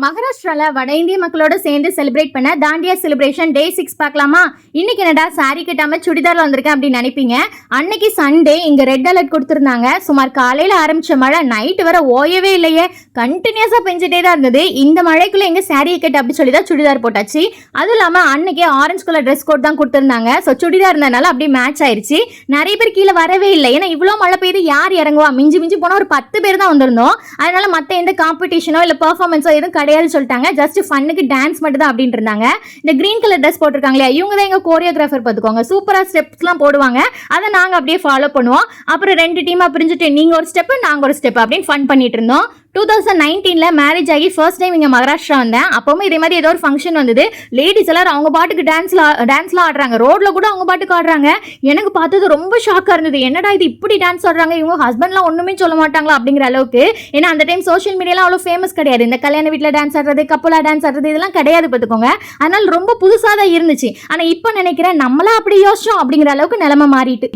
மகாராஷ்டிராவில் வட இந்திய மக்களோட சேர்ந்து செலிப்ரேட் பண்ண தாண்டியா செலிப்ரேஷன் டே சிக்ஸ் பார்க்கலாமா? இன்னைக்கு என்னடா சாரி கட்டாமல் சுடிதாரில் வந்திருக்கேன் அப்படின்னு நினைப்பீங்க. அன்னைக்கு சண்டே இங்கே ரெட் அலர்ட் கொடுத்துருந்தாங்க. சுமார் காலையில் ஆரம்பித்த மழை நைட் வர ஓயவே இல்லையே. கண்டினியூஸாக பெஞ்சிட்டே தான் இருந்தது. இந்த மழைக்குள்ளே எங்கள் சாரியை கட்டு அப்படி சொல்லி தான் சுடிதார் போட்டாச்சு. அதுவும் இல்லாமல் அன்னைக்கே ஆரஞ்சு கலர் ட்ரெஸ் கோட் தான் கொடுத்துருந்தாங்க. ஸோ சுடிதார் இருந்தனால அப்படியே மேட்ச் ஆயிடுச்சு நிறைய பேர் கீழே வரவே இல்லை. ஏன்னா இவ்வளோ மழை பெய்து யார் இறங்குவா? மிஞ்சி மிஞ்சி போனால் ஒரு பத்து பேர் தான் வந்திருந்தோம். அதனால மற்ற எந்த காம்படிஷனோ இல்லை பர்ஃபார்மன்ஸோ எதுவும் கிடையாதுன்னு சொல்லிட்டாங்க. ஜஸ்ட் ஃபன்னுக்கு டான்ஸ் மட்டும் தான் அப்படின்ட்டு இருந்தாங்க. இந்த கிரீன் கலர் ட்ரெஸ் போட்டிருக்காங்க இல்லையா இவங்க தான் எங்கள் கோரியோகிராஃபர் பார்த்துக்கோங்க. சூப்பராக ஸ்டெப்ஸ்லாம் போடுவாங்க. அதை நாங்கள் அப்படியே ஃபாலோ பண்ணுவோம். அப்புறம் ரெண்டு டீமாக பிரிஞ்சுட்டு நீங்கள் ஒரு ஸ்டெப்பு நாங்கள் ஒரு ஸ்டெப் அப்படின்னு ஃபன் பண்ணிட்டு இருந்தோம். டூ தௌசண்ட் நைன்டீனில் மேரேஜ் ஆகி ஃபர்ஸ்ட் டைம் இங்கே மகாராஷ்டிரா வந்தேன். அப்போவுமே இதே மாதிரி ஏதோ ஒரு ஃபங்க்ஷன் வந்தது. லேடிஸ் எல்லாரும் அவங்க பாட்டுக்கு டான்ஸ்ல டான்ஸ்லாம் ஆடுறாங்க. ரோட்ல கூட அவங்க பாட்டுக்கு ஆடுறாங்க. எனக்கு பார்த்தது ரொம்ப ஷாக்காக இருந்தது. என்னடா இது இப்படி டான்ஸ் ஆடுறாங்க? இவங்க ஹஸ்பண்ட்லாம் ஒன்றுமே சொல்ல மாட்டாங்களா? அப்படிங்கிற அளவுக்கு. ஏன்னா அந்த டைம் சோஷியல் மீடியாலாம் அவ்வளோ ஃபேமஸ் கிடையாது. இந்த கல்யாண வீட்டில் டான்ஸ் ஆடுறது கப்பலா டான்ஸ் ஆடுறது இதெல்லாம் கிடையாது பார்த்துக்கோங்க. அதனால ரொம்ப புதுசாக தான் இருந்துச்சு. ஆனால் இப்போ நினைக்கிறேன் நம்மளா அப்படி யோசிச்சோம் அப்படிங்கிற அளவுக்கு நிலைமை மாறிட்டு